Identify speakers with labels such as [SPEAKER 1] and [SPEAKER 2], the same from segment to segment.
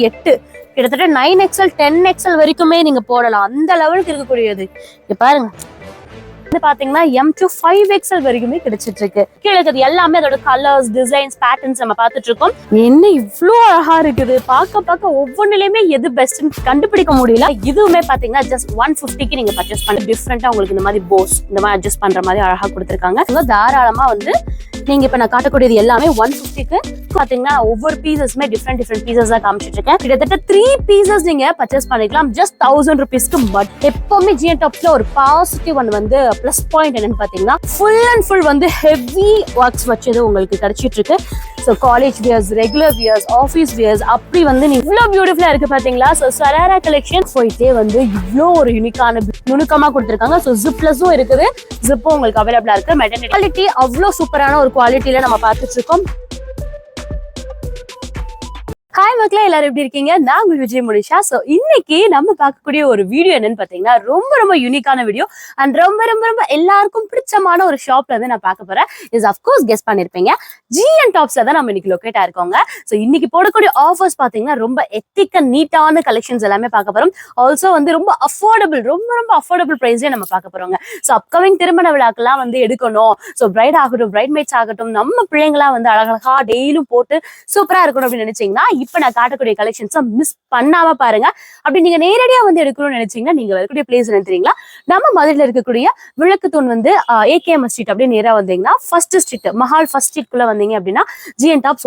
[SPEAKER 1] இருபத்தி எட்டு கிட்டத்தட்ட நைன் எக்ஸல் டென் எக்ஸல் வரைக்குமே நீங்க போடலாம் அந்த லெவலுக்கு இருக்கக்கூடியது இப்ப பாருங்க வந்து பாத்தீங்கன்னா எம் டு ஃபைவ் எக்ஸல் வரைக்குமே கிடைச்சிட்டு இருக்கு கீழே இருக்கிறது எல்லாமே அதோட கலர்ஸ் டிசைன்ஸ் பேட்டர்ன்ஸ் நம்ம பார்த்துட்டு இருக்கோம் என்ன இவ்வளோ அழகா இருக்குது பார்க்க பார்க்க ஒவ்வொன்றிலயுமே எது பெஸ்ட்னு கண்டுபிடிக்க முடியல இதுவுமே பாத்தீங்கன்னா ஜஸ்ட் ஒன் ஃபிஃப்டிக்கு நீங்க பர்ச்சேஸ் பண்ணி டிஃப்ரெண்டா உங்களுக்கு இந்த மாதிரி போஸ் இந்த மாதிரி அட்ஜஸ்ட் பண்ற மாதிரி அழகா கொடுத்துருக்காங்க தாராளமா வந்து நீங்க இப்ப நான் காட்டக்கூடியது எல்லாமே ஒன் பிப்டிக்கு பாத்தீங்கன்னா ஒவ்வொரு பீசஸ்மே டிஃப்ரெண்ட் டிஃப்ரெண்ட் பீசஸ் தான் காமிச்சிட்டு இருக்கேன் கிட்டத்தட்ட த்ரீ பீசஸ் நீங்க பர்ச்சேஸ் பண்ணிக்கலாம் ஜஸ்ட் தௌசண்ட் ருபீஸ்க்கு பட் எப்பவுமே ஜிஎன் டாப்ஸ்ல ஒரு பாசிட்டிவ் ஒன் வந்து ப்ளஸ் பாயிண்ட் என்னன்னு பாத்தீங்கன்னா ஃபுல் அண்ட் ஃபுல் வந்து ஹெவி ஒர்க்ஸ் வச்சது உங்களுக்கு கிடைச்சிட்டு இருக்கு so college wears regular wears office wears அப்படி வந்து இவ்வளோ பியூட்டிஃபுல்லாக இருக்கு பார்த்தீங்களா ஸோ சராரா கலெக்ஷன் போயிட்டே வந்து இவ்வளோ ஒரு யூனிக்கான நுணுக்கமாக கொடுத்துருக்காங்க ஸோ ஜிப்லஸும் இருக்குது ஜிப்பும் உங்களுக்கு அவைலபிளாக இருக்கு மெட்டர்னிட்டி குவாலிட்டி அவ்வளோ சூப்பரான ஒரு குவாலிட்டியில் நம்ம பார்த்துட்டு இருக்கோம் ஹாய் மக்களே எல்லாரும் எப்படி இருக்கீங்க நான் உங்கள் விஜய் முடிஷா ஸோ இன்னைக்கு நம்ம பார்க்கக்கூடிய ஒரு வீடியோ என்னன்னு பார்த்தீங்கன்னா ரொம்ப ரொம்ப யூனிக்கான வீடியோ அண்ட் ரொம்ப ரொம்ப ரொம்ப எல்லாருக்கும் பிடிச்சமான ஒரு ஷாப்ல வந்து நான் பார்க்க போறேன் இஸ் அஃப்கோர்ஸ் கெஸ் பண்ணிருப்பீங்க ஜிஎன் டாப்ஸ்ல தான் நம்ம இன்னைக்கு லொக்கேட் ஆயிருக்கோங்க ஸோ இன்னைக்கு போடக்கூடிய ஆஃபர்ஸ் பார்த்தீங்கன்னா ரொம்ப எத்திக்க நீட்டான கலெக்ஷன்ஸ் எல்லாமே பார்க்க போறோம் ஆல்சோ வந்து ரொம்ப அஃபோர்டபுள் ரொம்ப ரொம்ப அஃபோர்டபுள் ப்ரைஸ்லேயே நம்ம பார்க்க போறோங்க ஸோ அப்கமிங் திருமண விழாக்கெல்லாம் வந்து எடுக்கணும் ஸோ பிரைட் ஆகட்டும் பிரைட் மேட்ஸ் ஆகட்டும் நம்ம பிள்ளைங்களாம் வந்து அழகழகா டெய்லியும் போட்டு சூப்பரா இருக்கணும் அப்படின்னு நினைச்சீங்கன்னா இப்ப நான் காட்டக்கூடிய கலெக்ஷன்ஸ் மிஸ் பண்ணாம பாருங்க அப்படி நீங்க நேரடியா வந்து எடுக்கணும்னு நினைச்சீங்கன்னா நீங்க வரக்கூடிய பிளேஸ் என்ன தெரியுங்களா நம்ம மதுரையில் இருக்கக்கூடிய விளக்கு தூண் வந்து ஏகேஎம் ஸ்ட்ரீட் அப்படியே நேரா வந்தீங்கன்னா first street Mahal first street குள்ள வந்தீங்க அப்படின்னா ஜிஎன் டாப்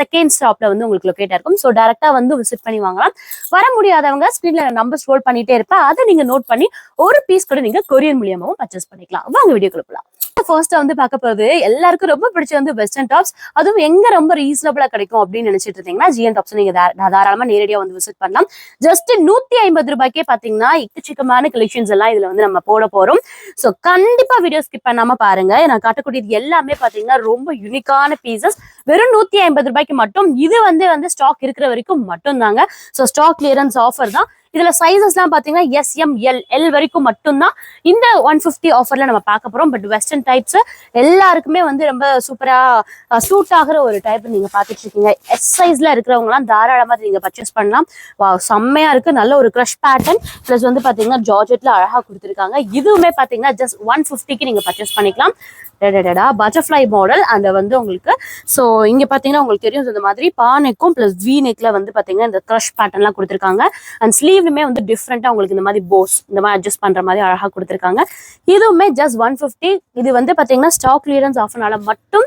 [SPEAKER 1] செகண்ட் ஸ்டாப்ல வந்து உங்களுக்கு லொக்கேட்டா இருக்கும் ஸோ டேரக்டா வந்து விசிட் பண்ணி வாங்கலாம் வர முடியாதவங்க ஸ்கிரீன்ல நம்பர் ஸ்கோல் பண்ணிட்டே இருப்பேன் அதை நீங்க நோட் பண்ணி ஒரு பீஸ் கூட நீங்க கொரியர் மூலியமாவும் பர்ச்சேஸ் பண்ணிக்கலாம் வாங்க வீடியோ கொடுக்கலாம் ஃபர்ஸ்டா வந்து பார்க்க போகிறது எல்லாருக்கும் ரொம்ப பிடிச்ச வந்து வெஸ்டர்ன் டாப்ஸ் அதுவும் எங்க ரொம்ப ரீசனபிளா கிடைக்கும் அப்படின்னு நினச்சிட்டு இருந்தீங்கன்னா ஜிஎன் டாப்ஸ் நீங்க தாராளமாக நேரடியாக வந்து விசிட் பண்ணலாம் ஜஸ்ட் நூத்தி ஐம்பது ரூபாய்க்கே பாத்தீங்கன்னா இக்கச்சக்கமான கலெக்ஷன்ஸ் எல்லாம் இதில் வந்து நம்ம போட போறோம் ஸோ கண்டிப்பா வீடியோ ஸ்கிப் பண்ணாம பாருங்க நான் காட்டக்கூடியது எல்லாமே பார்த்தீங்கன்னா ரொம்ப யூனிக்கான பீசஸ் வெறும் நூத்தி ஐம்பது ரூபாய்க்கு மட்டும் இது வந்து வந்து ஸ்டாக் இருக்கிற வரைக்கும் மட்டும் தாங்க ஸோ ஸ்டாக் கிளியரன்ஸ் ஆஃபர் தான் இதுல எல்லாம் பாத்தீங்கன்னா எஸ்எம் எல் எல் வரைக்கும் மட்டும்தான் இந்த ஒன் பிப்டி ஆஃபர்ல நம்ம பார்க்க போறோம் பட் வெஸ்டர்ன் டைப்ஸ் எல்லாருக்குமே வந்து ரொம்ப சூப்பரா சூட் ஆகிற ஒரு டைப் நீங்க பாத்துட்டு இருக்கீங்க எஸ் சைஸ்ல எல்லாம் தாராளமா நீங்க பர்ச்சேஸ் பண்ணலாம் செம்மையா இருக்கு நல்ல ஒரு கிரஷ் பேட்டர்ன் பிளஸ் வந்து பாத்தீங்கன்னா ஜார்ஜெட்ல அழகா கொடுத்துருக்காங்க இதுவுமே பாத்தீங்கன்னா ஜஸ்ட் ஒன் பிப்டிக்கு நீங்க பர்ச்சேஸ் பண்ணிக்கலாம் பட்டர்ஃபிளை பட்டர்ஃப்ளை மாடல் அந்த வந்து உங்களுக்கு ஸோ இங்க பாத்தீங்கன்னா உங்களுக்கு தெரியும் இந்த மாதிரி பானைக்கும் ப்ளஸ் வி நெக்ல வந்து பாத்தீங்கன்னா இந்த க்ரஷ் பேட்டர்ன்லாம் கொடுத்துருக்காங்க அண்ட் ஸ்லீவ் மூணுமே வந்து டிஃப்ரெண்டாக உங்களுக்கு இந்த மாதிரி போஸ் இந்த மாதிரி அட்ஜஸ்ட் பண்ணுற மாதிரி அழகாக கொடுத்துருக்காங்க இதுவுமே ஜஸ்ட் ஒன் ஃபிஃப்டி இது வந்து பார்த்தீங்கன்னா ஸ்டாக் கிளியரன்ஸ் ஆஃபர்னால மட்டும்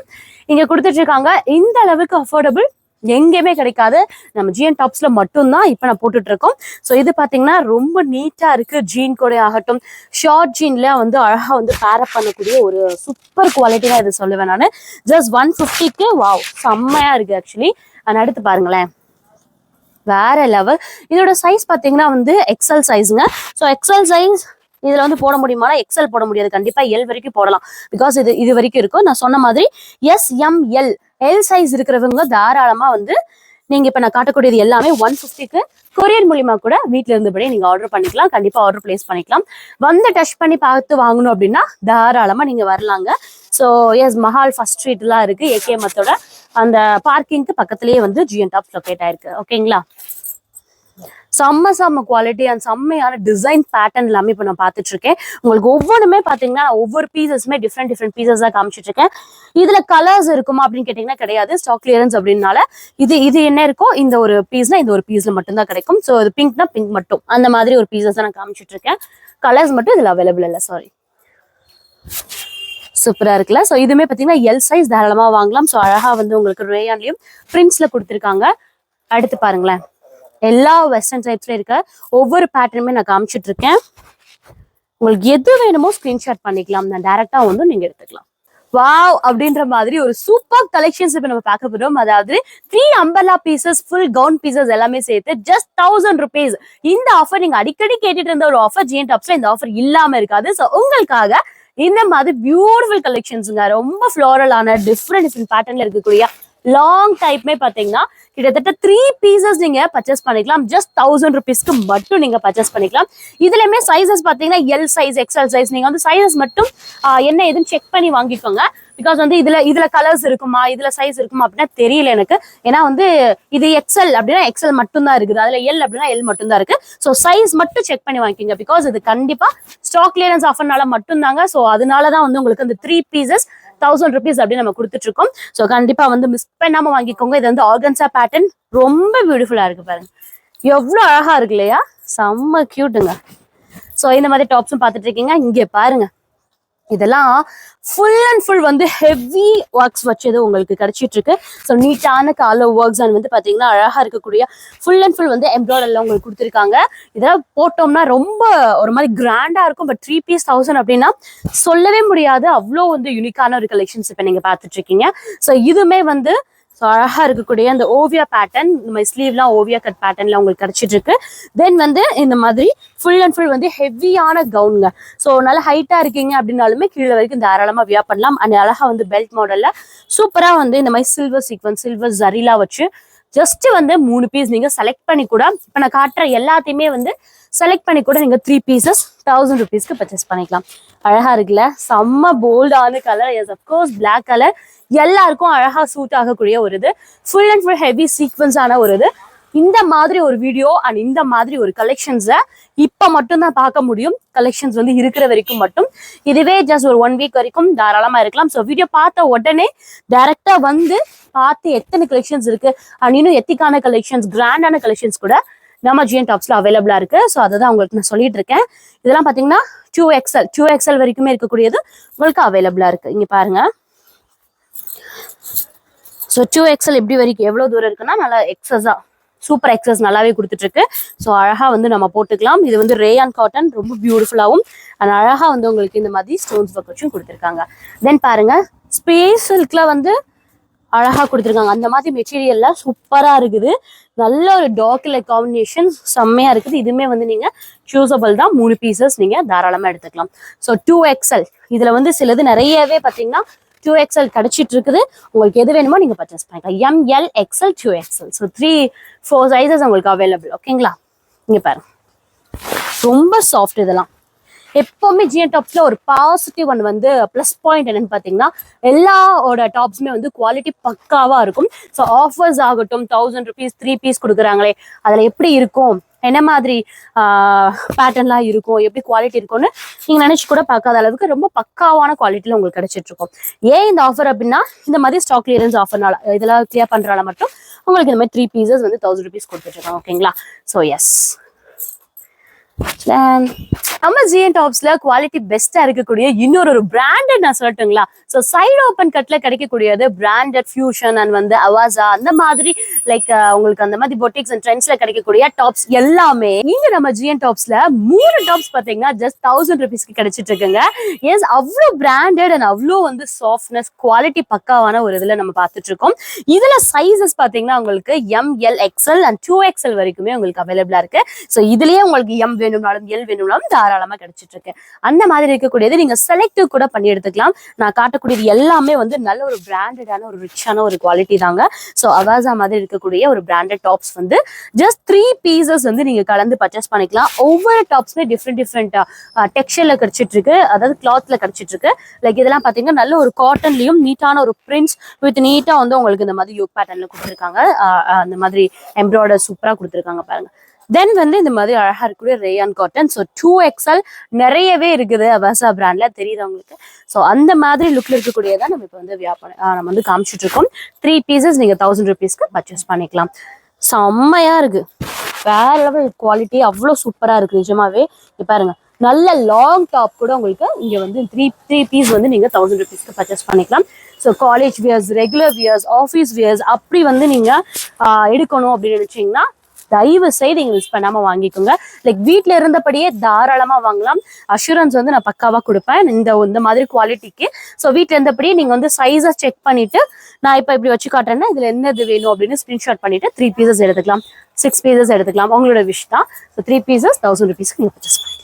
[SPEAKER 1] இங்கே கொடுத்துட்ருக்காங்க இந்த அளவுக்கு அஃபோர்டபுள் எங்கேயுமே கிடைக்காது நம்ம ஜீன் டாப்ஸ்ல மட்டும்தான் இப்போ நான் போட்டுட்டு இருக்கோம் ஸோ இது பார்த்தீங்கன்னா ரொம்ப நீட்டாக இருக்கு ஜீன் கூட ஆகட்டும் ஷார்ட் ஜீன்ல வந்து அழகாக வந்து பேரப் பண்ணக்கூடிய ஒரு சூப்பர் குவாலிட்டி தான் இது சொல்லுவேன் நான் ஜஸ்ட் ஒன் ஃபிஃப்டிக்கு வாவ் செம்மையா இருக்கு ஆக்சுவலி அடுத்து பாருங்களேன் வேற லெவல் இதோட சைஸ் பார்த்தீங்கன்னா வந்து எக்ஸல் சைஸுங்க ஸோ எக்ஸல் சைஸ் இதில் வந்து போட முடியுமானா எக்ஸல் போட முடியாது கண்டிப்பாக எல் வரைக்கும் போடலாம் பிகாஸ் இது இது வரைக்கும் இருக்கும் நான் சொன்ன மாதிரி S M L L size இருக்கிறவங்க தாராளமாக வந்து நீங்க இப்ப நான் காட்டக்கூடியது எல்லாமே ஒன் பிப்டிக்கு கொரியர் மூலியமா கூட வீட்டுல இருந்தபடி நீங்க ஆர்டர் பண்ணிக்கலாம் கண்டிப்பா ஆர்டர் பிளேஸ் பண்ணிக்கலாம் வந்து டச் பண்ணி பார்த்து வாங்கணும் அப்படின்னா தாராளமா நீங்க வரலாங்க ஸோ எஸ் மஹால் ஃபர்ஸ்ட் ஸ்ட்ரீட்லாம் இருக்கு மத்தோட அந்த பார்க்கிங்க்கு பக்கத்துலயே வந்து ஜிஎன் டாப்ஸ் லொக்கேட் ஆயிருக்கு ஓகேங்களா செம்ம செம்ம குவாலிட்டி அண்ட் செம்மையான டிசைன் பேட்டர்ன் எல்லாமே இப்போ நான் பார்த்துட்டு இருக்கேன் உங்களுக்கு ஒவ்வொன்றுமே பார்த்தீங்கன்னா ஒவ்வொரு பீசஸுமே டிஃப்ரெண்ட் டிஃப்ரெண்ட் பீசஸ் தான் காமிச்சிட்டு இருக்கேன் இதுல கலர்ஸ் இருக்குமா அப்படின்னு கேட்டீங்கன்னா கிடையாது ஸ்டாக் கிளியரன்ஸ் அப்படின்னால இது இது என்ன இருக்கோ இந்த ஒரு பீஸ்னா இந்த ஒரு பீஸ்ல மட்டும்தான் கிடைக்கும் ஸோ இது பிங்க்னா பிங்க் மட்டும் அந்த மாதிரி ஒரு பீசஸ் தான் நான் காமிச்சிட்டு இருக்கேன் கலர்ஸ் மட்டும் இதுல அவைலபிள் இல்லை சாரி சூப்பராக இருக்குல்ல ஸோ இதுவுமே பார்த்தீங்கன்னா எல் சைஸ் தாராளமாக வாங்கலாம் ஸோ அழகாக வந்து உங்களுக்கு ரேயான்லையும் பிரிண்ட்ஸில் கொடுத்துருக்காங்க அடுத்து பாருங்களேன் எல்லா வெஸ்டர்ன் டைப்ஸ்ல இருக்க ஒவ்வொரு பேட்டர்னுமே நான் காமிச்சிட்டு இருக்கேன் உங்களுக்கு எது வேணுமோ ஸ்கிரீன்ஷாட் பண்ணிக்கலாம் நான் டேரெக்டாக வந்து நீங்கள் எடுத்துக்கலாம் வாவ் அப்படின்ற மாதிரி ஒரு சூப்பர் கலெக்ஷன்ஸ் இப்போ நம்ம பார்க்க போறோம் அதாவது three umbrella pieces full gown pieces எல்லாமே சேர்த்து ஜஸ்ட் தௌசண்ட் ருபீஸ் இந்த ஆஃபர் நீங்க அடிக்கடி கேட்டுட்டு இருந்த ஒரு ஆஃபர் ஜிஎன் டாப்ஸ்ல இந்த ஆஃபர் இல்லாம இருக்காது ஸோ உங்களுக்காக இந்த மாதிரி பியூட்டிஃபுல் கலெக்ஷன்ஸுங்க ரொம்ப ஃப்ளோரலான டிஃப்ரெண்ட் டிஃப்ரெண்ட் பேட்டர்ல இருக்கக்கூடிய லாங் டைப்மே பாத்தீங்கன்னா கிட்டத்தட்ட த்ரீ பீசஸ் நீங்க பர்ச்சேஸ் பண்ணிக்கலாம் ஜஸ்ட் தௌசண்ட் ருபீஸ்க்கு மட்டும் நீங்க பர்ச்சேஸ் பண்ணிக்கலாம் இதுலயுமே சைசஸ் பாத்தீங்கன்னா எல் சைஸ் எக்ஸ்எல் சைஸ் நீங்க வந்து சைசஸ் மட்டும் என்ன ஏதுன்னு செக் பண்ணி வாங்கிக்கோங்க பிகாஸ் வந்து இதுல இதுல கலர்ஸ் இருக்குமா இதுல சைஸ் இருக்குமா அப்படின்னா தெரியல எனக்கு ஏன்னா வந்து இது எக்ஸ்எல் அப்படின்னா எக்ஸ்எல் மட்டும்தான் இருக்குது அதுல எல் அப்படின்னா எல் மட்டும்தான் இருக்கு ஸோ சைஸ் மட்டும் செக் பண்ணி வாங்கிக்கோங்க பிகாஸ் இது கண்டிப்பா ஸ்டாக் கிளியரன்ஸ் ஆஃபர்னால மட்டும்தாங்க ஸோ அதனாலதான் வந்து உங்களுக்கு அந்த த்ரீ பீசஸ் தௌசண்ட் ருபீஸ் அப்படின்னு நம்ம கொடுத்துட்டு இருக்கோம் ஸோ கண்டிப்பா வந்து மிஸ் பண்ணாம வாங்கிக்கோங்க இது வந்து ஆர்கன்சா பேட்டர்ன் ரொம்ப பியூட்டிஃபுல்லா இருக்கு பாருங்க எவ்வளோ அழகா இருக்கு இல்லையா செம்ம கியூட்டுங்க ஸோ இந்த மாதிரி டாப்ஸும் பார்த்துட்டு இருக்கீங்க இங்கே பாருங்க இதெல்லாம் ஃபுல் அண்ட் ஃபுல் வந்து ஹெவி ஒர்க்ஸ் வச்சது உங்களுக்கு கிடைச்சிட்டு இருக்கு ஸோ நீட்டான கால ஒர்க்ஸ் அண்ட் வந்து பார்த்தீங்கன்னா அழகாக இருக்கக்கூடிய ஃபுல் அண்ட் ஃபுல் வந்து எம்ப்ராய்டரில் உங்களுக்கு கொடுத்துருக்காங்க இதெல்லாம் போட்டோம்னா ரொம்ப ஒரு மாதிரி கிராண்டாக இருக்கும் பட் த்ரீ பீஸ் தௌசண்ட் அப்படின்னா சொல்லவே முடியாது அவ்வளோ வந்து யூனிக்கான ஒரு கலெக்ஷன்ஸ் இப்போ நீங்கள் பார்த்துட்ருக்கீங்க ஸோ இதுவுமே வந்து ஸோ அழகாக இருக்கக்கூடிய அந்த ஓவியா பேட்டர்ன் இந்த மாதிரி ஸ்லீவ்லாம் ஓவியா கட் பேட்டர்னில் உங்களுக்கு கிடச்சிட்டு இருக்கு தென் வந்து இந்த மாதிரி ஃபுல் அண்ட் ஃபுல் வந்து ஹெவியான கவுனுங்க ஸோ நல்லா ஹைட்டாக இருக்கீங்க அப்படின்னாலுமே கீழே வரைக்கும் தாராளமாக வியா பண்ணலாம் அந்த அழகாக வந்து பெல்ட் மாடலில் சூப்பராக வந்து இந்த மாதிரி சில்வர் சீக்வன்ஸ் சில்வர் ஜரிலா வச்சு ஜஸ்ட் வந்து மூணு பீஸ் நீங்கள் செலக்ட் பண்ணி கூட இப்போ நான் காட்டுற எல்லாத்தையுமே வந்து செலக்ட் பண்ணி கூட நீங்கள் த்ரீ பீசஸ் தௌசண்ட் ருபீஸ்க்கு பர்ச்சேஸ் பண்ணிக்கலாம் அழகாக இருக்குல்ல செம்ம போல்டான colour yes of course black colour எல்லாருக்கும் அழகா சூட் ஆகக்கூடிய ஒரு இது ஃபுல் அண்ட் ஃபுல் ஹெவி சீக்வன்ஸான ஒரு இது இந்த மாதிரி ஒரு வீடியோ அண்ட் இந்த மாதிரி ஒரு கலெக்ஷன்ஸை இப்போ மட்டும்தான் பார்க்க முடியும் கலெக்ஷன்ஸ் வந்து இருக்கிற வரைக்கும் மட்டும் இதுவே ஜஸ்ட் ஒரு ஒன் வீக் வரைக்கும் தாராளமாக இருக்கலாம் ஸோ வீடியோ பார்த்த உடனே டேரெக்டாக வந்து பார்த்து எத்தனை கலெக்ஷன்ஸ் இருக்குது அண்ட் இன்னும் எத்திக்கான கலெக்ஷன்ஸ் கிராண்டான கலெக்ஷன்ஸ் கூட நம்ம ஜிஎன் டாப்ஸில் அவைலபிளாக இருக்குது ஸோ அதை தான் உங்களுக்கு நான் சொல்லிட்டு இருக்கேன் இதெல்லாம் பார்த்தீங்கன்னா டூ எக்ஸ்எல் டூ எக்ஸ்எல் வரைக்குமே இருக்கக்கூடியது உங்களுக்கு அவைலபிளாக இருக்குது இங்கே பாருங்கள் ஸோ டூ எக்ஸல் எப்படி வரைக்கும் எவ்வளோ தூரம் இருக்குன்னா நல்லா எக்ஸஸாக சூப்பர் எக்ஸஸ் நல்லாவே கொடுத்துட்ருக்கு ஸோ அழகாக வந்து நம்ம போட்டுக்கலாம் இது வந்து ரேயான் காட்டன் ரொம்ப பியூட்டிஃபுல்லாகவும் அண்ட் அழகாக வந்து உங்களுக்கு இந்த மாதிரி ஸ்டோன்ஸ் ஒர்க் வச்சும் கொடுத்துருக்காங்க தென் பாருங்க ஸ்பேஸ் சில்கில் வந்து அழகாக கொடுத்துருக்காங்க அந்த மாதிரி மெட்டீரியல்லாம் சூப்பராக இருக்குது நல்ல ஒரு டாக்கில் காம்பினேஷன் செம்மையாக இருக்குது இதுவுமே வந்து நீங்கள் சூஸபிள் தான் மூணு பீசஸ் நீங்கள் தாராளமாக எடுத்துக்கலாம் ஸோ டூ எக்ஸல் இதில் வந்து சிலது நிறையவே பார்த்தீங்கன்னா டூ எக்ஸ்எல் கிடைச்சிட்டு இருக்குது உங்களுக்கு எது வேணுமோ நீங்கள் பர்ச்சேஸ் பண்ணிக்கலாம் M L XL two XL so three four sizes உங்களுக்கு அவைலபிள் ஓகேங்களா இங்கே பாருங்க ரொம்ப சாஃப்ட் இதெல்லாம் எப்போவுமே ஜிஎன் டாப்ஸில் ஒரு பாசிட்டிவ் ஒன் வந்து ப்ளஸ் பாயிண்ட் என்னன்னு பார்த்தீங்கன்னா எல்லாவோட டாப்ஸுமே வந்து குவாலிட்டி பக்காவாக இருக்கும் ஸோ ஆஃபர்ஸ் ஆகட்டும் தௌசண்ட் ருபீஸ் த்ரீ பீஸ் கொடுக்குறாங்களே அதில் எப்படி இருக்கும் என்ன மாதிரி பேட்டர்ன்லாம் இருக்கும் எப்படி குவாலிட்டி இருக்கும்னு நீங்கள் நினச்சி கூட பார்க்காத அளவுக்கு ரொம்ப பக்காவான குவாலிட்டியில் உங்களுக்கு கிடைச்சிட்டு இருக்கும் ஏன் இந்த ஆஃபர் அப்படின்னா இந்த மாதிரி ஸ்டாக் கிளியரன்ஸ் ஆஃபர்னால இதெல்லாம் கிளியர் பண்ணுறனால மட்டும் உங்களுக்கு இந்த மாதிரி த்ரீ பீசஸ் வந்து தௌசண்ட் ருபீஸ் கொடுத்துட்ருக்காங்க ஓகேங்களா ஸோ எஸ் அமேசான் டாப்ஸ்ல குவாலிட்டி பெஸ்டா இருக்கக்கூடிய இன்னொரு ஒரு பிராண்டட் நான் சொல்லட்டுங்களா ஸோ சைடு ஓப்பன் கட்ல கிடைக்கக்கூடியது பிராண்டட் ஃபியூஷன் அண்ட் வந்து அவாசா அந்த மாதிரி லைக் உங்களுக்கு அந்த மாதிரி பொட்டிக்ஸ் அண்ட் ட்ரெண்ட்ஸ்ல கிடைக்கக்கூடிய டாப்ஸ் எல்லாமே நீங்க நம்ம ஜிஎன் டாப்ஸ்ல மூணு டாப்ஸ் பாத்தீங்கன்னா ஜஸ்ட் தௌசண்ட் ருபீஸ்க்கு கிடைச்சிட்டு இருக்குங்க எஸ் அவ்வளோ பிராண்டட் அண்ட் அவ்வளோ வந்து சாஃப்ட்னஸ் குவாலிட்டி பக்காவான ஒரு இதுல நம்ம பார்த்துட்டு இருக்கோம் இதுல சைசஸ் பாத்தீங்கன்னா உங்களுக்கு M L XL and two XL வரைக்குமே உங்களுக்கு அவைலபிளா இருக்கு ஸோ இதுலயே உங்களுக்கு எம் வேணும்னாலும் எல் வேணும்னாலும் தாராளமா கிடைச்சிட்டு இருக்கு அந்த மாதிரி இருக்கக்கூடியது நீங்க செலக்டிவ் கூட பண்ணி எடுத்துக்கலாம் நான் காட்டக்கூடியது எல்லாமே வந்து நல்ல ஒரு பிராண்டடான ஒரு ரிச்சான ஒரு குவாலிட்டி தாங்க சோ அவாசா மாதிரி இருக்கக்கூடிய ஒரு பிராண்டட் டாப்ஸ் வந்து ஜஸ்ட் த்ரீ பீசஸ் வந்து நீங்க கலந்து பர்ச்சேஸ் பண்ணிக்கலாம் ஒவ்வொரு டாப்ஸ்மே டிஃப்ரெண்ட் டிஃப்ரெண்ட் டெக்ஸ்டைல கிடைச்சிட்டு இருக்கு அதாவது கிளாத்ல கிடைச்சிட்டு இருக்கு லைக் இதெல்லாம் பாத்தீங்கன்னா நல்ல ஒரு காட்டன்லயும் நீட்டான ஒரு பிரிண்ட்ஸ் வித் நீட்டா வந்து உங்களுக்கு இந்த மாதிரி யூக் பேட்டர்ன்ல கொடுத்துருக்காங்க அந்த மாதிரி எம்ப்ராய்டர் சூப்பரா கொடுத்துருக்காங்க பாருங்க தென் வந்து இந்த மாதிரி அழகாக இருக்கக்கூடிய rayon cotton so two XL நிறையவே இருக்குது அவசா பிராண்ட்ல தெரியுதவங்களுக்கு ஸோ அந்த மாதிரி லுக்கில் இருக்கக்கூடியதான் நம்ம இப்போ வந்து வியாபாரம் நம்ம வந்து காமிச்சிட்டு இருக்கோம் த்ரீ பீசஸ் நீங்கள் தௌசண்ட் ருபீஸ்க்கு பர்ச்சேஸ் பண்ணிக்கலாம் செம்மையாக இருக்குது வேற லெவல் குவாலிட்டி அவ்வளோ சூப்பராக இருக்குது நிஜமாவே இப்போ பாருங்க நல்ல லாங் டாப் கூட உங்களுக்கு இங்கே வந்து த்ரீ த்ரீ பீஸ் வந்து நீங்கள் தௌசண்ட் ருபீஸ்க்கு பர்ச்சேஸ் பண்ணிக்கலாம் so college wears regular wears office wears அப்படி வந்து நீங்கள் எடுக்கணும் அப்படின்னு நினச்சிங்கன்னா தயவு செய்து இங்கே மிஸ் பண்ணாமல் வாங்கிக்கோங்க லைக் வீட்டில் இருந்தபடியே தாராளமாக வாங்கலாம் அஷூரன்ஸ் வந்து நான் பக்காவாக கொடுப்பேன் இந்த இந்த மாதிரி குவாலிட்டிக்கு ஸோ வீட்டில் இருந்தபடியே நீங்கள் வந்து சைஸை செக் பண்ணிவிட்டு நான் இப்போ இப்படி வச்சு காட்டுறேன்னா இதில் என்னது வேணும் அப்படின்னு ஸ்க்ரீன்ஷாட் பண்ணிவிட்டு த்ரீ பீசஸ் எடுத்துக்கலாம் சிக்ஸ் பீசஸ் எடுத்துக்கலாம் அவங்களோட விஷ் தான் ஸோ த்ரீ பீசஸ் தௌசண்ட் ருபீஸ்க்கு நீங்கள் பர்ச்சேஸ் பண்ணிக்கலாம்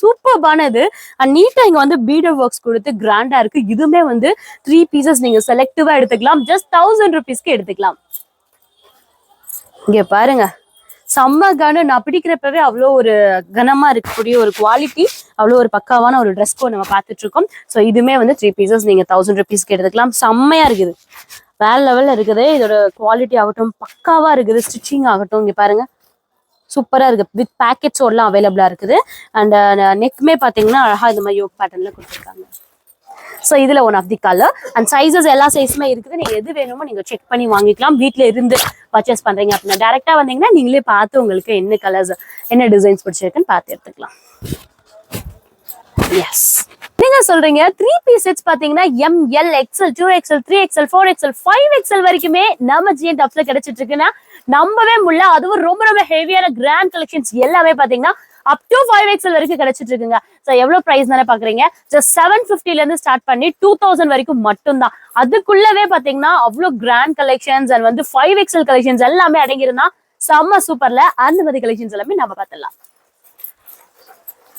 [SPEAKER 1] சூப்பர்பானது அண்ட் நீட்டா இங்க வந்து பீடர் ஒர்க்ஸ் கொடுத்து கிராண்டா இருக்கு இதுமே வந்து த்ரீ பீசஸ் நீங்க செலக்டிவா எடுத்துக்கலாம் ஜஸ்ட் தௌசண்ட் ருபீஸ்க்கு எடுத்துக்கலாம் இங்கே பாருங்க செம்ம கனு நான் பிடிக்கிறப்பவே அவ்வளோ ஒரு கனமாக இருக்கக்கூடிய ஒரு குவாலிட்டி அவ்வளோ ஒரு பக்காவான ஒரு ட்ரெஸ் கோ நம்ம பார்த்துட்டு இருக்கோம் ஸோ இதுவுமே வந்து த்ரீ பீசஸ் நீங்கள் தௌசண்ட் ருபீஸ்க்கு எடுத்துக்கலாம் செம்மையாக இருக்குது வேற லெவலில் இருக்குது இதோட குவாலிட்டி ஆகட்டும் பக்காவாக இருக்குது ஸ்டிச்சிங் ஆகட்டும் இங்கே பாருங்க சூப்பராக இருக்குது வித் பேக்கெட்ஸோடலாம் uh, அவைலபிளாக இருக்குது அண்ட் நெக்குமே பார்த்தீங்கன்னா அழகாக இந்த மாதிரி யோக் பேட்டர்னில் கொடுத்துருக்காங்க ஸோ இதில் one of the colour and sizes எல்லா சைஸுமே இருக்குது நீங்கள் எது வேணுமோ நீங்கள் செக் பண்ணி வாங்கிக்கலாம் வீட்டில் இருந்து பர்ச்சேஸ் பண்ணுறீங்க அப்படின்னா டேரெக்டாக வந்தீங்கன்னா நீங்களே பார்த்து உங்களுக்கு என்ன கலர்ஸ் என்ன டிசைன்ஸ் பிடிச்சிருக்குன்னு பார்த்து எடுத்துக்கலாம் எஸ் நீங்க சொல்றீங்க த்ரீ பீஸ் செட்ஸ் பாத்தீங்கன்னா M L XL two XL three XL four XL five XL வரைக்குமே நம்ம ஜிஎன் டப்ஸ்ல கிடைச்சிட்டு இருக்குன்னா நம்பவே முடியல அதுவும் ரொம்ப ரொம்ப ஹெவியான கிராண்ட் கலெக்ஷன்ஸ் எல்லாமே பாத்தீங்கன்னா அப் டு ஃபைவ் எக்ஸ்எல் வரைக்கும் கிடைச்சிட்டு இருக்குங்க ஸோ எவ்வளவு ப்ரைஸ் தானே பாக்குறீங்க ஜஸ்ட் செவன் ஃபிஃப்டில இருந்து ஸ்டார்ட் பண்ணி டூ தௌசண்ட் வரைக்கும் மட்டும்தான் அதுக்குள்ளவே பாத்தீங்கன்னா அவ்வளோ கிராண்ட் கலெக்ஷன்ஸ் அண்ட் வந்து ஃபைவ் எக்ஸல் கலெக்ஷன்ஸ் எல்லாமே அடங்கியிருந்தா செம்ம சூப்பர்ல அந்த மாதிரி கலெக்ஷன்ஸ் எல்லாமே நம்ம பார்த்துடலாம்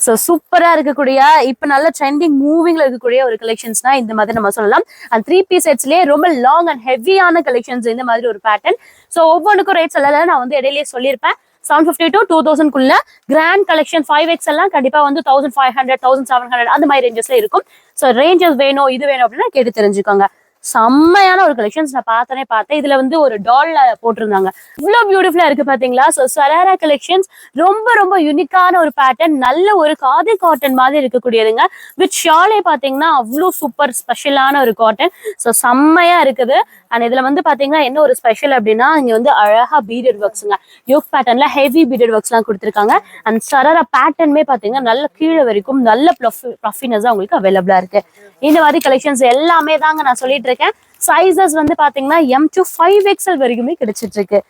[SPEAKER 1] ஸோ சூப்பராக இருக்கக்கூடிய இப்போ நல்ல ட்ரெண்டிங் மூவிங்ல இருக்கக்கூடிய ஒரு கலெக்ஷன்ஸ்னா இந்த மாதிரி நம்ம சொல்லலாம் அண்ட் த்ரீ பீஸ் செட்ஸ்லேயே ரொம்ப லாங் அண்ட் ஹெவியான கலெக்ஷன்ஸ் இந்த மாதிரி ஒரு பேட்டர்ன் ஸோ ஒவ்வொன்றுக்கும் ரேட்ஸ் எல்லாம் நான் வந்து இடையிலேயே சொல்லியிருப்பேன் செவன் ஃபிஃப்டி டு டூ தௌசண்ட்குள்ள கிராண்ட் கலெக்ஷன் ஃபைவ் எக்ஸ் எல்லாம் கண்டிப்பாக வந்து thousand five hundred thousand seven hundred அந்த மாதிரி ரேஞ்சஸ்ல இருக்கும் ஸோ ரேஞ்சஸ் வேணும் இது வேணும் அப்படின்னா கேட்டு தெரிஞ்சுக்கோங்க செம்மையான ஒரு கலெக்ஷன்ஸ் நான் பார்த்தனே பார்த்தேன் இதுல வந்து ஒரு டால்ல போட்டிருந்தாங்க இவ்வளவு பியூட்டிஃபுல்லா இருக்கு பாத்தீங்களா ஸோ சரேரா கலெக்ஷன்ஸ் ரொம்ப ரொம்ப யூனிக்கான ஒரு பேட்டர்ன் நல்ல ஒரு காதி காட்டன் மாதிரி இருக்கக்கூடியதுங்க வித் ஷாலே பாத்தீங்கன்னா அவ்வளோ சூப்பர் ஸ்பெஷலான ஒரு காட்டன் ஸோ செம்மையா இருக்குது அண்ட் இதுல வந்து பாத்தீங்கன்னா என்ன ஒரு ஸ்பெஷல் அப்படின்னா இங்க வந்து அழகா பீடட் ஒர்க்ஸுங்க யோக் பேட்டர்ன்ல ஹெவி பீரியட் ஒர்க்ஸ் எல்லாம் கொடுத்துருக்காங்க அண்ட் சரேரா பேட்டர்னே பாத்தீங்கன்னா நல்ல கீழே வரைக்கும் நல்ல ப்ளஃபினஸா உங்களுக்கு அவைலபிளா இருக்கு இந்த மாதிரி கலெக்ஷன்ஸ் எல்லாமே தாங்க நான் சொல்லிட்டு இருக்கேன் சைஸஸ் வந்து பாத்தீங்கன்னா எம் டு ஃபைவ் எக்ஸல் வரைக்குமே கிடைச்சிட்டு இருக்கு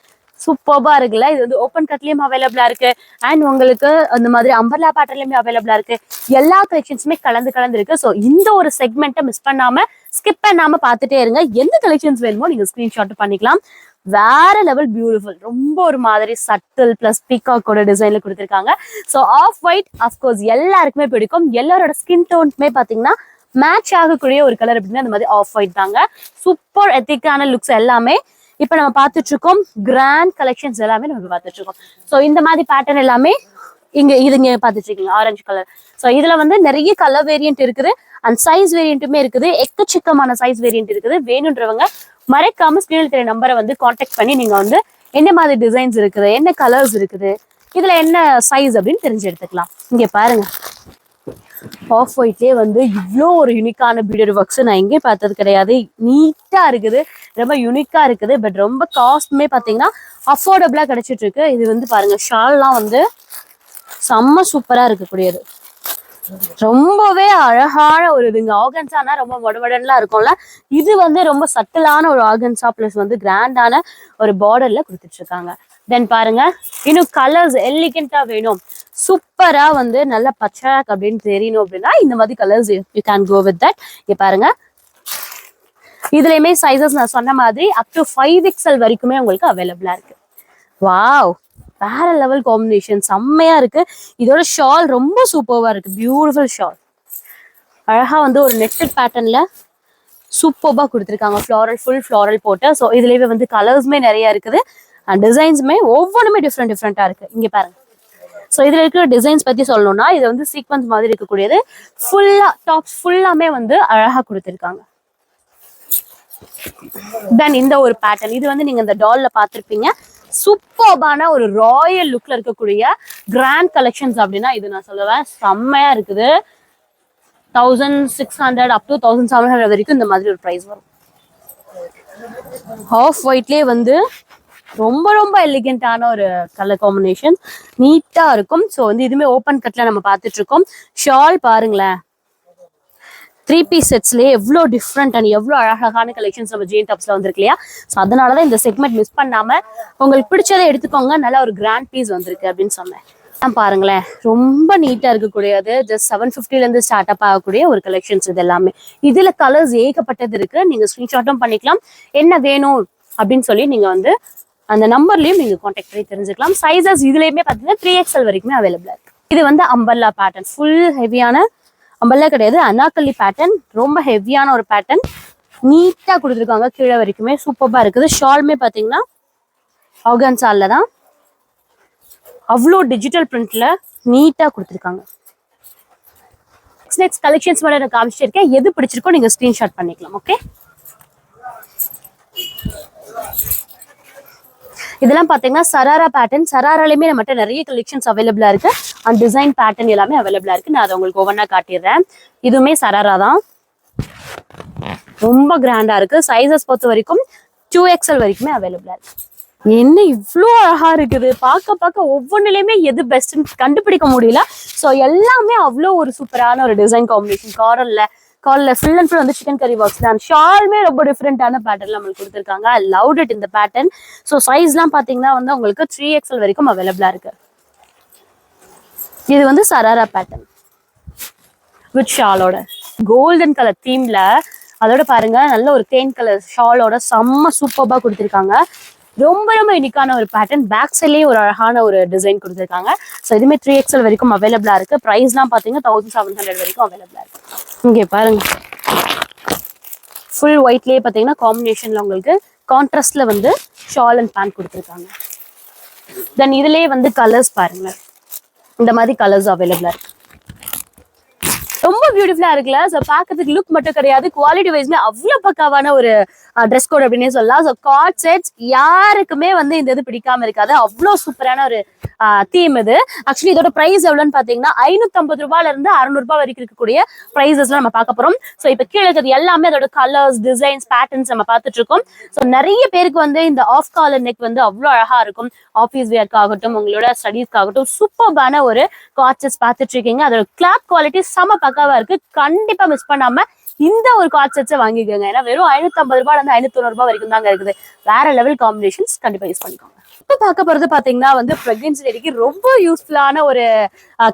[SPEAKER 1] சூப்பர்பா இருக்குல்ல இது வந்து ஓப்பன் கட்லயும் அவைலபிளா இருக்கு அண்ட் உங்களுக்கு அந்த மாதிரி அம்பர்லா பேட்டர்லயுமே அவைலபிளா இருக்கு எல்லா கலெக்ஷன்ஸுமே கலந்து கலந்து இருக்கு ஸோ இந்த ஒரு செக்மெண்ட்டை மிஸ் பண்ணாம ஸ்கிப் பண்ணாம பாத்துட்டே இருங்க எந்த கலெக்ஷன்ஸ் வேணுமோ நீங்க ஸ்கிரீன்ஷாட் பண்ணிக்கலாம் வேற லெவல் பியூட்டிஃபுல் ரொம்ப ஒரு மாதிரி சட்டில் பிளஸ் கூட டிசைன்ல கொடுத்துருக்காங்க ஸோ ஆஃப் ஒயிட் அஃப்கோர்ஸ் எல்லாருக்குமே பிடிக்கும் எல்லாரோட ஸ்கின் டோன்ஸ்மே பாத்தீங்கன்னா மேட்ச் ஆகக்கூடிய ஒரு கலர் அப்படின்னா இந்த மாதிரி ஆஃப் ஒயிட் தாங்க சூப்பர் எத்திக்கான லுக்ஸ் எல்லாமே இப்ப நம்ம பார்த்துட்டு இருக்கோம் கிராண்ட் கலெக்ஷன்ஸ் எல்லாமே நம்ம பார்த்துட்டு இருக்கோம் ஸோ இந்த மாதிரி பேட்டர்ன் எல்லாமே இங்க இதுங்க பாத்துட்டு இருக்கீங்க ஆரஞ்சு கலர் ஸோ இதுல வந்து நிறைய கலர் வேரியன்ட் இருக்குது அண்ட் சைஸ் வேரியண்ட்டுமே இருக்குது எக்கச்சக்கமான சைஸ் வேரியன்ட் இருக்குது வேணுன்றவங்க மறைக்காம ஸ்கிரீனில் தெரிய நம்பரை வந்து காண்டாக்ட் பண்ணி நீங்க வந்து என்ன மாதிரி டிசைன்ஸ் இருக்குது என்ன கலர்ஸ் இருக்குது இதுல என்ன சைஸ் அப்படின்னு தெரிஞ்சு எடுத்துக்கலாம் இங்க பாருங்க ஆஃப் ஒயிட்லேயே வந்து இவ்வளோ ஒரு யூனிக்கான பியூட்டி ஒர்க்ஸ் நான் எங்கேயும் பார்த்தது கிடையாது நீட்டாக இருக்குது ரொம்ப யூனிக்காக இருக்குது பட் ரொம்ப காஸ்ட்டுமே பார்த்தீங்கன்னா அஃபோர்டபுளாக கிடைச்சிட்டு இருக்கு இது வந்து பாருங்க ஷால்லாம் வந்து செம்ம சூப்பராக இருக்கக்கூடியது ரொம்பவே அழகான ஒரு இதுங்க ஆர்கன்ஸானா ரொம்ப வடவடன்லாம் இருக்கும்ல இது வந்து ரொம்ப சட்டிலான ஒரு ஆர்கன்சா பிளஸ் வந்து கிராண்டான ஒரு பார்டர்ல கொடுத்துட்டு இருக்காங்க தென் பாருங்க இன்னும் கலர்ஸ் எலிகண்டா வேணும் சூப்பரா வந்து நல்ல பச்சை அப்படின்னு தெரியணும் அப்படின்னா இந்த மாதிரி colours you can go with that இங்க பாருங்க இதுலயுமே சைசஸ் நான் சொன்ன மாதிரி அப் டு ஃபைவ் எக்ஸல் வரைக்குமே உங்களுக்கு அவைலபிளா இருக்கு வாவ் வேற லெவல் காம்பினேஷன் செம்மையா இருக்கு இதோட ஷால் ரொம்ப சூப்பர்வா இருக்கு பியூட்டிஃபுல் ஷால் அழகா வந்து ஒரு நெட்டட் பேட்டர்ன்ல சூப்பர்வா கொடுத்துருக்காங்க ஃப்ளோரல் ஃபுல் ஃப்ளோரல் போட்டு ஸோ இதுலயே வந்து கலர்ஸ்மே நிறைய இருக்குது அண்ட் டிசைன்ஸுமே ஒவ்வொன்றுமே டிஃப்ரெண்ட் டிஃப்ரெண்டா இருக்கு இங்க பாருங்க ஸோ இதில் இருக்கிற டிசைன்ஸ் பற்றி சொல்லணும்னா இது வந்து சீக்வன்ஸ் மாதிரி இருக்கக்கூடியது ஃபுல்லாக டாப்ஸ் ஃபுல்லாமே வந்து அழகாக கொடுத்துருக்காங்க தென் இந்த ஒரு பேட்டர்ன் இது வந்து நீங்கள் இந்த டாலில் பார்த்துருப்பீங்க சூப்பர்பான ஒரு ராயல் லுக்ல இருக்கக்கூடிய கிராண்ட் கலெக்ஷன்ஸ் அப்படின்னா இது நான் சொல்லுவேன் செம்மையா இருக்குது thousand six hundred up to thousand seven hundred வரைக்கும் இந்த மாதிரி ஒரு ப்ரைஸ் வரும் ஆஃப் ஒயிட்லேயே வந்து ரொம்ப ரொம்ப எலிகண்டான ஒரு கலர் காம்பினேஷன் நீட்டா இருக்கும் ஸோ வந்து இதுவுமே ஓப்பன் கட்ல நம்ம பார்த்துட்டு இருக்கோம் ஷால் பாருங்களேன் த்ரீ பீஸ் செட்ஸ்லேயே எவ்வளோ டிஃப்ரெண்ட் அண்ட் எவ்வளோ அழகான கலெக்ஷன்ஸ் நம்ம ஜெயின் டாப்ஸ்ல வந்திருக்கு இல்லையா ஸோ அதனால தான் இந்த செக்மெண்ட் மிஸ் பண்ணாமல் உங்களுக்கு பிடிச்சதை எடுத்துக்கோங்க நல்லா ஒரு கிராண்ட் பீஸ் வந்திருக்கு அப்படின்னு சொன்னேன் பாருங்களேன் ரொம்ப நீட்டா இருக்கக்கூடியது ஜஸ்ட் செவன் ஃபிஃப்டில இருந்து ஸ்டார்ட் அப் ஆகக்கூடிய ஒரு கலெக்ஷன்ஸ் இது எல்லாமே இதுல கலர்ஸ் ஏகப்பட்டது இருக்கு நீங்க ஸ்கிரீன்ஷாட்டும் பண்ணிக்கலாம் என்ன வேணும் அப்படின்னு சொல்லி நீங்க வந்து அந்த நம்பர்லயும் நீங்கள் காண்டாக்ட் பண்ணி தெரிஞ்சுக்கலாம் சைசஸ் இதுலயுமே பார்த்தீங்கன்னா த்ரீ எக்ஸ்எல் வரைக்குமே அவைலபிளாக இருக்குது இது வந்து அம்பல்லா பேட்டர்ன் ஃபுல் ஹெவியான அம்பல்லா கிடையாது அனாக்கல்லி பேட்டர்ன் ரொம்ப ஹெவியான ஒரு பேட்டர்ன் நீட்டாக கொடுத்துருக்காங்க கீழே வரைக்குமே சூப்பர்பா இருக்குது ஷால்மே பார்த்தீங்கன்னா சால்ல தான் அவ்வளோ டிஜிட்டல் பிரிண்ட்ல நீட்டாக கொடுத்துருக்காங்க நெக்ஸ்ட் நெக்ஸ்ட் கலெக்ஷன்ஸ் மேலே எனக்கு காமிச்சிருக்கேன் எது பிடிச்சிருக்கோ நீங்கள் ஸ்க்ரீன்ஷாட் பண்ணிக்கலாம் ஓகே இதெல்லாம் பார்த்தீங்கன்னா சராரா பேட்டர்ன் சராராலையுமே நம்மகிட்ட நிறைய கலெக்ஷன்ஸ் அவைலபிளாக இருக்குது அந்த டிசைன் பேட்டர்ன் எல்லாமே அவைலபிளாக இருக்குது நான் அதை உங்களுக்கு ஒவ்வொன்றா காட்டிடுறேன் இதுவுமே சராரா தான் ரொம்ப கிராண்டாக இருக்குது சைஸஸ் பொறுத்த வரைக்கும் டூ எக்ஸல் வரைக்குமே அவைலபிளாக இருக்குது என்ன இவ்வளோ அழகா இருக்குது பார்க்க பார்க்க ஒவ்வொன்றிலையுமே எது பெஸ்ட்னு கண்டுபிடிக்க முடியல ஸோ எல்லாமே அவ்வளோ ஒரு சூப்பரான ஒரு டிசைன் காம்பினேஷன் காரல்ல காலில் ஃபுல் அண்ட் ஃபுல் வந்து சிக்கன் கறி பாக்ஸ் தான் ஷாலுமே ரொம்ப டிஃப்ரெண்டான பேட்டர்ல நம்மளுக்கு கொடுத்துருக்காங்க ஐ லவ் இட் இந்த பேட்டர்ன் ஸோ சைஸ்லாம் பார்த்தீங்கன்னா வந்து உங்களுக்கு த்ரீ எக்ஸல் வரைக்கும் அவைலபிளாக இருக்கு இது வந்து சராரா பேட்டர்ன் வித் ஷாலோட கோல்டன் கலர் தீம்ல அதோட பாருங்க நல்ல ஒரு தேன் கலர் ஷாலோட செம்ம சூப்பர்பா கொடுத்துருக்காங்க ரொம்ப ரொம்ப யூனிக்கான ஒரு பேட்டர்ன் பேக் சைட்லேயே ஒரு அழகான ஒரு டிசைன் கொடுத்துருக்காங்க ஸோ இதுவுமே த்ரீ எக்ஸல் வரைக்கும் அவைலபிளாக பிரைஸ் ப்ரைஸ்லாம் பார்த்தீங்கன்னா தௌசண்ட் செவன் ஹண்ட்ரட் வரைக்கும் அவைலபிளாக இருக்கு இங்கே பாருங்க ஃபுல் ஒயிட்லேயே பார்த்தீங்கன்னா காம்பினேஷன்ல உங்களுக்கு கான்ட்ராஸ்டில் வந்து ஷால் அண்ட் பேண்ட் கொடுத்துருக்காங்க தென் இதுலேயே வந்து கலர்ஸ் பாருங்க இந்த மாதிரி கலர்ஸ் அவைலபிளாக இருக்கு ரொம்ப பியூட்டிஃபுல்லா இருக்குல்ல ஸோ பாக்குறதுக்கு லுக் மட்டும் கிடையாது குவாலிட்டி வைஸ்மே அவ்வளவு பக்காவான ஒரு ட்ரெஸ் கோட் அப்படின்னே சொல்லலாம் ஸோ காட் செட் யாருக்குமே வந்து இந்த இது பிடிக்காம இருக்காது அவ்வளோ சூப்பரான ஒரு தீம் இது ஆக்சுவலி இதோட ப்ரைஸ் எவ்வளோன்னு பார்த்தீங்கன்னா ஐம்பது ரூபாயில இருந்து ரூபாய் வரைக்கும் இருக்கக்கூடிய ப்ரைஸஸ்லாம் நம்ம பார்க்க போறோம் ஸோ இப்போ கீழே இருக்கிறது எல்லாமே அதோட கலர்ஸ் டிசைன்ஸ் பேட்டர்ன்ஸ் நம்ம பார்த்துட்டு இருக்கோம் ஸோ நிறைய பேருக்கு வந்து இந்த ஆஃப் காலர் நெக் வந்து அவ்வளோ அழகா இருக்கும் ஆஃபீஸ் ஆகட்டும் உங்களோட ஸ்டடீஸ்க்காகட்டும் சூப்பர்பான ஒரு காட்சஸ் பார்த்துட்டு இருக்கீங்க அதோட கிளாத் குவாலிட்டி செம பக்காவா இருக்கு கண்டிப்பா மிஸ் பண்ணாம இந்த ஒரு காட் செட்ஸை வாங்கிக்கோங்க ஏன்னா வெறும் ஐநூத்தி ஐம்பது ரூபாய் இருந்து ஐநூத்தி ரூபாய் வரைக்கும் தாங்க இருக்குது வேற லெவல் காம்பினேஷன்ஸ் கண்டிப்பா யூஸ் பண்ணிக்கோங்க இப்போ பார்க்க போறது பாத்தீங்கன்னா வந்து பிரெக்னன்சி லேடிக்கு ரொம்ப யூஸ்ஃபுல்லான ஒரு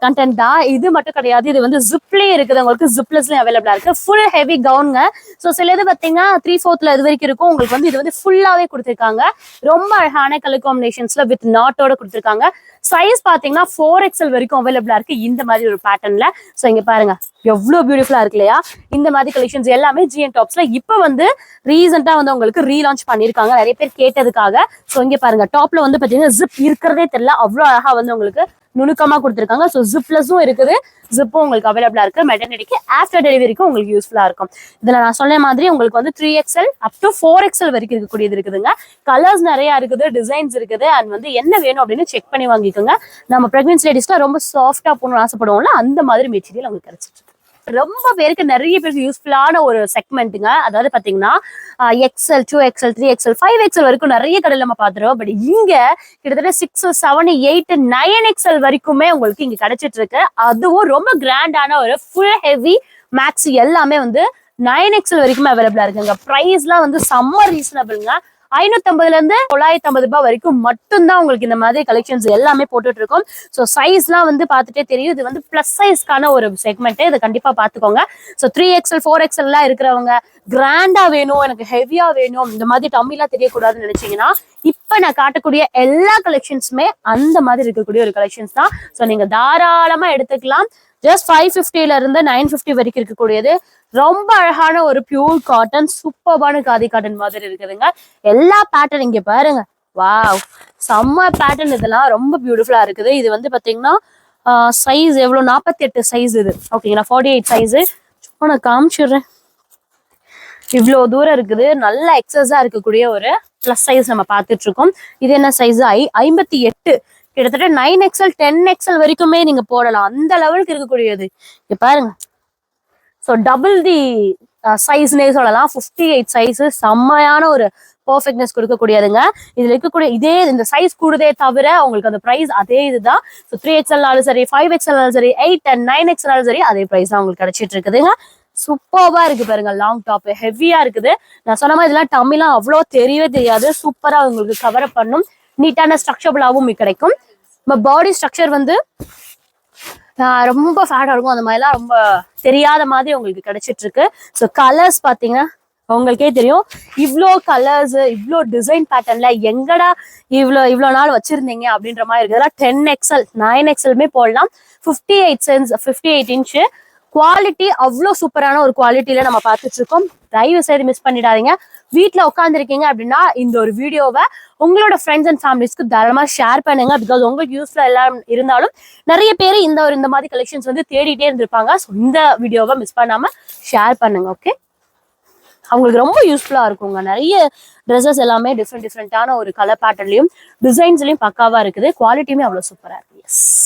[SPEAKER 1] கண்டென்ட் தான் இது மட்டும் கிடையாது இது வந்து ஜிப்லேயே இருக்குது உங்களுக்கு ஜிப்லஸ்லயும் அவைலபிளா இருக்கு ஃபுல் ஹெவி கவுனுங்க ஸோ சில இது பாத்தீங்கன்னா த்ரீ ஃபோர்த்ல இது வரைக்கும் இருக்கும் உங்களுக்கு வந்து இது வந்து ஃபுல்லாவே கொடுத்துருக்காங்க ரொம்ப அழகான கலர் காம்பினேஷன்ஸ்ல வித் நாட்டோட கொடுத்துருக்காங்க சைஸ் பாத்தீங்கன்னா ஃபோர் எக்ஸல் வரைக்கும் அவைலபிளா இருக்கு இந்த மாதிரி ஒரு பேட்டர்ன்ல ஸோ இங்க பாருங்க எவ்வளவு பியூட்டிஃபுல்லா இருக்கு இல்லையா இந்த மாதிரி கலெக்ஷன்ஸ் எல்லாமே ஜிஎன் டாப்ஸ்ல இப்ப வந்து ரீசெண்டா வந்து உங்களுக்கு ரீலான்ச் பண்ணிருக்காங்க நிறைய பேர் கேட்டதுக்காக ஸோ இங்க பாருங்க டாப்ல வந்து பாத்தீங்கன்னா ஜிப் இருக்கிறதே தெரியல அவ்வளவு அழகா வந்து உங்களுக்கு நுணுக்கமா கொடுத்துருக்காங்க ஸோ ஜிப்லஸும் இருக்குது ஜிப்பும் உங்களுக்கு அவைலபிளா இருக்கு மெட்டர்னிட்டிக்கு ஆஃப்டர் டெலிவரிக்கும் உங்களுக்கு யூஸ்ஃபுல்லா இருக்கும் இதுல நான் சொன்ன மாதிரி உங்களுக்கு வந்து three XL up to four XL வரைக்கும் இருக்கக்கூடியது இருக்குதுங்க கலர்ஸ் நிறைய இருக்குது டிசைன்ஸ் இருக்குது அண்ட் வந்து என்ன வேணும் அப்படின்னு செக் பண்ணி வாங்கிக்கோங்க நம்ம பிரெக்னன்சி லேடிஸ்லாம் ரொம்ப சாஃப்டா போகணும்னு ஆசைப்படுவோம்ல அந்த மாதிரி மெட்டீரியல் உங்களுக்கு கிடைச்சிட்டு ரொம்ப பேருக்கு நிறைய பேருக்கு யூஸ்ஃபுல்லான ஒரு செக்மெண்ட்டுங்க அதாவது பாத்தீங்கன்னா XL two XL three XL five XL வரைக்கும் நிறைய கடையில் நம்ம பார்த்துருவோம் பட் இங்க கிட்டத்தட்ட six seven eight nine XL வரைக்குமே உங்களுக்கு இங்க கிடைச்சிட்டு இருக்கு அதுவும் ரொம்ப கிராண்டான ஒரு ஃபுல் ஹெவி மேக்ஸ் எல்லாமே வந்து நைன் எக்ஸல் வரைக்குமே அவைலபிளா இருக்குங்க ப்ரைஸ்லாம் வந்து செம்ம ரீசனபிள்ங்க ஐநூத்தி ஐம்பதுல இருந்து தொள்ளாயிரத்தி ஐம்பது ரூபாய் வரைக்கும் மட்டும்தான் உங்களுக்கு இந்த மாதிரி கலெக்ஷன்ஸ் எல்லாமே போட்டுட்டு இருக்கும் ஸோ சைஸ்லாம் வந்து பார்த்துட்டே தெரியும் இது வந்து பிளஸ் சைஸ்க்கான ஒரு செக்மெண்ட் இதை கண்டிப்பா பாத்துக்கோங்க ஸோ த்ரீ எக்ஸல் ஃபோர் எக்ஸ்எல்லாம் இருக்கிறவங்க கிராண்டா வேணும் எனக்கு ஹெவியா வேணும் இந்த மாதிரி டம்மிலாம் தெரியக்கூடாதுன்னு நினைச்சீங்கன்னா இப்ப நான் காட்டக்கூடிய எல்லா கலெக்ஷன்ஸுமே அந்த மாதிரி இருக்கக்கூடிய ஒரு கலெக்ஷன்ஸ் தான் ஸோ நீங்க தாராளமா எடுத்துக்கலாம் ஜஸ்ட் ஃபைவ் ஃபிஃப்டில இருந்து நைன் ஃபிஃப்டி வரைக்கும் இருக்கக்கூடியது ரொம்ப அழகான ஒரு பியூர் காட்டன் சூப்பர்பான காதி காட்டன் மாதிரி இருக்குதுங்க எல்லா பேட்டர்ன் இங்க பாருங்க வாவ் செம்ம பேட்டர்ன் இதெல்லாம் ரொம்ப பியூட்டிஃபுல்லா இருக்குது இது வந்து பாத்தீங்கன்னா சைஸ் எவ்வளவு நாற்பத்தி எட்டு சைஸ் இது ஓகேங்களா ஃபார்ட்டி எயிட் சைஸ் சும்மா நான் காமிச்சிடுறேன் இவ்வளவு தூரம் இருக்குது நல்ல எக்ஸஸா இருக்கக்கூடிய ஒரு ப்ளஸ் சைஸ் நம்ம பார்த்துட்டு இருக்கோம் இது என்ன சைஸ் ஐ ஐம்பத்தி எட்டு கிட்டத்தட்ட நைன் எக்ஸல் டென் எக்ஸல் வரைக்குமே நீங்க போடலாம் அந்த லெவலுக்கு இருக்கக்கூடியது இப்ப பாருங்க ஸோ டபுள் தி சைஸ்னே சொல்லலாம் ஃபிஃப்டி எயிட் சைஸ் செம்மையான ஒரு பர்ஃபெக்ட்னஸ் கொடுக்கக்கூடியதுங்க இதில் இருக்கக்கூடிய இதே இந்த சைஸ் கூடுதே தவிர உங்களுக்கு அந்த ப்ரைஸ் அதே இதுதான் ஸோ த்ரீ எக்ஸ்எல்னாலும் சரி ஃபைவ் எக்ஸ்எல்னாலும் சரி எயிட் அண்ட் நைன் எக்ஸ்எல்னாலும் சரி அதே ப்ரைஸ் தான் உங்களுக்கு கிடைச்சிட்டு இருக்குதுங்க சூப்பராக இருக்கு பாருங்க லாங் டாப் ஹெவியா இருக்குது நான் சொன்ன மாதிரி இதெல்லாம் டம்மிலாம் அவ்வளோ தெரியவே தெரியாது சூப்பராக உங்களுக்கு கவர் பண்ணும் நீட்டான ஸ்ட்ரக்சபிளாகவும் கிடைக்கும் நம்ம பாடி ஸ்ட்ரக்சர் வந்து ரொம்ப ஃபேட்டாக இருக்கும் அந்த மாதிரிலாம் ரொம்ப தெரியாத மாதிரி உங்களுக்கு கிடைச்சிட்டு இருக்கு ஸோ கலர்ஸ் பார்த்தீங்கன்னா உங்களுக்கே தெரியும் இவ்வளோ கலர்ஸ் இவ்வளோ டிசைன் பேட்டர்ன்ல எங்கடா இவ்வளோ இவ்வளோ நாள் வச்சிருந்தீங்க அப்படின்ற மாதிரி இருக்குதுல டென் எக்ஸல் நைன் எக்ஸல்மே போடலாம் ஃபிஃப்டி எயிட் சென்ஸ் ஃபிஃப்டி எயிட் இன்ச்சு குவாலிட்டி அவ்வளோ சூப்பரான ஒரு குவாலிட்டியில நம்ம பார்த்துட்டு இருக்கோம் தயவு செய்து மிஸ் பண்ணிடாதீங்க வீட்டில் உட்காந்துருக்கீங்க அப்படின்னா இந்த ஒரு வீடியோவை உங்களோட ஃப்ரெண்ட்ஸ் அண்ட் ஃபேமிலிஸ்க்கு தாராளமாக ஷேர் பண்ணுங்க பிகாஸ் உங்களுக்கு யூஸ்ஃபுல்லாக எல்லாம் இருந்தாலும் நிறைய பேர் இந்த ஒரு இந்த மாதிரி கலெக்ஷன்ஸ் வந்து தேடிட்டே இருந்திருப்பாங்க ஸோ இந்த வீடியோவை மிஸ் பண்ணாமல் ஷேர் பண்ணுங்க ஓகே அவங்களுக்கு ரொம்ப யூஸ்ஃபுல்லாக இருக்குங்க நிறைய ட்ரெஸ்ஸஸ் எல்லாமே டிஃப்ரெண்ட் டிஃப்ரெண்ட்டான ஒரு கலர் பேட்டர்ன்லையும் டிசைன்ஸ்லையும் பக்காவாக இருக்குது குவாலிட்டியுமே அவ்வளோ சூப்பராக இருக்குது எஸ்